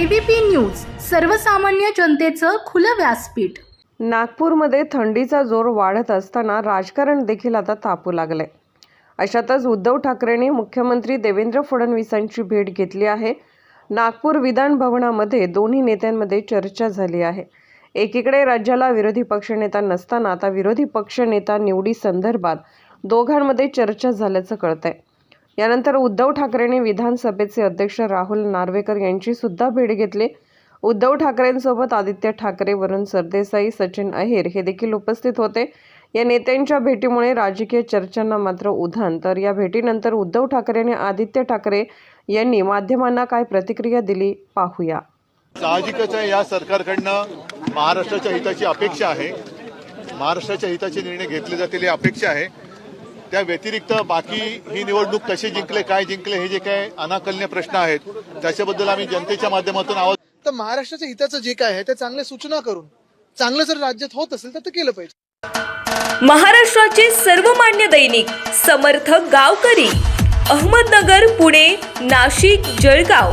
ABP news सर्वसामान्य जनतेचं खुलं व्यासपीठ. नागपूरमध्ये थंडीचा जोर वाढत असताना राजकारण देखील आता तापू लागले अशातच उद्धव ठाकरेंनी मुख्यमंत्री देवेंद्र फडणवीसांची भेट घेतली आहे. नागपूर विधान भवनामध्ये दोन्ही नेत्यांमध्ये चर्चा झाली आहे. एकीकडे राज्याला विरोधी पक्षनेता नसताना आता विरोधी पक्षनेता निवडी संदर्भात दोघांमध्ये चर्चा झाल्याचं कळतंय. यानंतर उद्धव ठाकरेंनी विधानसभेचे अध्यक्ष राहुल नार्वेकर यांची सुद्धा भेट घेतली. उद्धव ठाकरेंसोबत आदित्य ठाकरे वरुण सरदेसाई सचिन अहिर हे देखील उपस्थित होते. या नेत्यांच्या भेटीमुळे राजकीय चर्चांना मात्र उधाण. तर या भेटीनंतर उद्धव ठाकरे आणि आदित्य ठाकरे यांनी माध्यमांना काय प्रतिक्रिया दिली पाहूया. साहजिकच आहे या सरकारकडनं महाराष्ट्राच्या हिताची अपेक्षा आहे. महाराष्ट्राच्या हिताचे निर्णय घेतले जातील ही अपेक्षा आहे. त्या व्यतिरिक्त बाकी ही निवडणूक कशी जिंकले काय जिंकले हे जे काय अनाकलनीय प्रश्न आहेत त्याच्याबद्दल आम्ही जनतेच्या माध्यमातून आवाज तर महाराष्ट्राच्या हिताचं जे काय आहे ते चांगल्या सूचना करून चांगलं जर राज्यात होत असेल तर ते केलं पाहिजे. महाराष्ट्राचे सर्वमान्य दैनिक समर्थ गावकरी अहमदनगर पुणे नाशिक जळगाव.